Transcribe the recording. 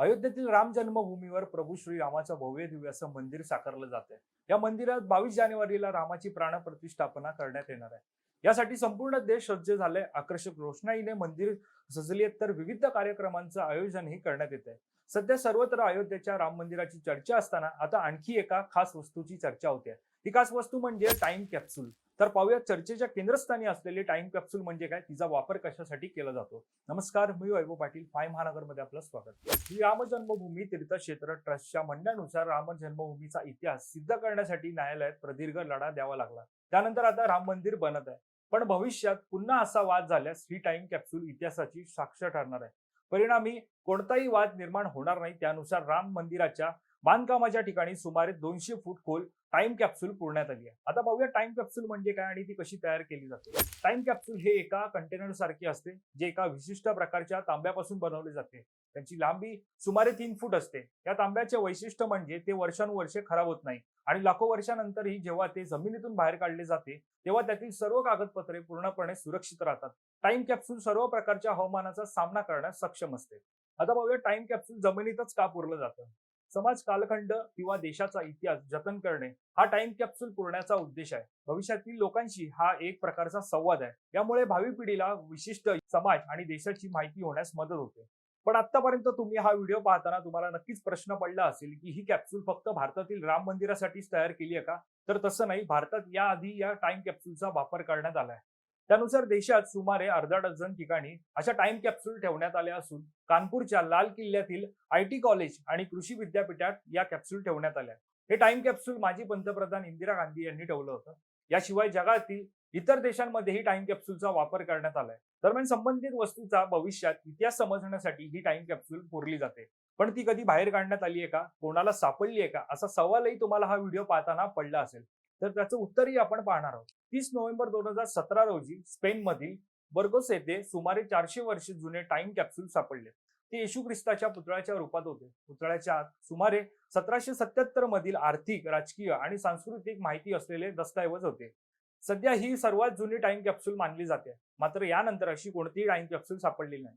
अयोध्येतील राम जन्मभूमीवर प्रभू श्रीरामाचं भव्य दिव्य असं मंदिर साकारलं जात आहे या मंदिरात बावीस जानेवारीला रामाची प्राणप्रतिष्ठापना करण्यात येणार आहे. यासाठी संपूर्ण देश सज्ज झाले आकर्षक रोषणाईने मंदिर सजली आहेत तर विविध कार्यक्रमांचं आयोजनही करण्यात येत आहे सध्या सर्वत्र अयोध्येच्या राम मंदिराची चर्चा असताना आता आणखी एका खास वस्तूची चर्चा होते. ती खास वस्तू म्हणजे टाइम कॅप्सूल. तर पाहूया चर्चेच्या केंद्रस्थानी असलेले टाइम कॅप्सूल म्हणजे काय? तिचा वापर कशासाठी केला जातो? नमस्कार मी वैभव पाटील फाय महानगरमध्ये आपलं स्वागत. श्री राम जन्मभूमी तीर्थक्षेत्र ट्रस्टच्या म्हणण्यानुसार राम जन्मभूमीचा इतिहास सिद्ध करण्यासाठी न्यायालयात प्रदीर्घ लढा द्यावा लागला. त्यानंतर आता राम मंदिर बनत आहे. पण भविष्यात पुन्हा असा वाद झाल्यास ही टाइम कॅप्सूल इतिहासाची साक्ष ठरणार आहे. परिणामी कोणताही वाद निर्माण होणार नाही. त्यानुसार राम मंदिराच्या बांधकामाच्या ठिकाणी सुमारे दोनशे फूट खोल टाइम कॅप्सूल पुरण्यात आली आहे. आता पाहूया टाइम कॅप्सूल म्हणजे काय आणि ती कशी तयार केली जाते. टाइम कॅप्सूल हे एका कंटेनर सारखे असते जे एका विशिष्ट प्रकारच्या तांब्यापासून बनवले जाते. त्यांची लांबी सुमारे तीन फूट असते. या तांब्याचे वैशिष्ट्य म्हणजे ते वर्षानुवर्षे खराब होत नाही आणि लाखो वर्षानंतरही जेव्हा ते जमिनीतून बाहेर काढले जाते तेव्हा त्यातील सर्व कागदपत्रे पूर्णपणे सुरक्षित राहतात. टाइम कॅप्सूल सर्व प्रकारच्या हवामानाचा सामना करण्यास सक्षम असते. आता पाहूया टाइम कॅप्सूल जमिनीतच का पुरलं जातं? समाज कालखंड किंवा देशाचा इतिहास जतन करणे हा टाइम कॅप्सूल पुरण्याचा उद्देश आहे. भविष्यातील लोकांशी हा एक प्रकारचा संवाद आहे. यामुळे भावी पिढीला विशिष्ट समाज आणि देशाची माहिती होण्यास मदत होते. पण आतापर्यंत तुम्ही हा व्हिडिओ पाहताना तुम्हाला नक्कीच प्रश्न पडला असेल की ही कॅप्सूल फक्त भारतातील राम मंदिरासाठीच तयार केली आहे का? तर तसं नाही भारतात याआधी या टाइम कॅप्सूलचा वापर करण्यात आलाय. त्यानुसार देशात सुमारे अर्धा डझन ठिकाणी अशा टाइम कॅप्सूल ठेवण्यात आल्या असून कानपूरच्या लाल किल्ल्यातील आय टी कॉलेज आणि कृषी विद्यापीठात या कॅप्सूल ठेवण्यात आल्या. हे टाइम कॅप्सूल माजी पंतप्रधान इंदिरा गांधी यांनी ठेवलं होतं. याशिवाय जगातील इतर देशांमध्येही टाइम कॅप्सूलचा वापर करण्यात आलाय. दरम्यान संबंधित वस्तूचा भविष्यात इतिहास समजण्यासाठी ही टाइम कॅप्सूल पुरली जाते. पण ती कधी बाहेर काढण्यात आली आहे का? कोणाला सापडली आहे का? असा सवालही तुम्हाला हा व्हिडिओ पाहताना पडला असेल. तर त्याचं उत्तरही आपण पाहणार आहोत. तीस नोव्हेंबर दोन हजार सतरा रोजी स्पेन मधील बर्गोस येथे सुमारे चारशे वर्ष जुने टाइम कॅप्सूल सापडले. ते येशू ख्रिस्ताच्या पुतळ्याच्या रूपात होते. पुतळ्याच्या आत सुमारे सतराशे सत्याहत्तर मधील आर्थिक राजकीय आणि सांस्कृतिक माहिती असलेले दस्तऐवज होते. सध्या ही सर्वात जुनी टाइम कॅप्सूल मानली जाते. मात्र यानंतर अशी कोणतीही टाइम कॅप्सूल सापडली नाही.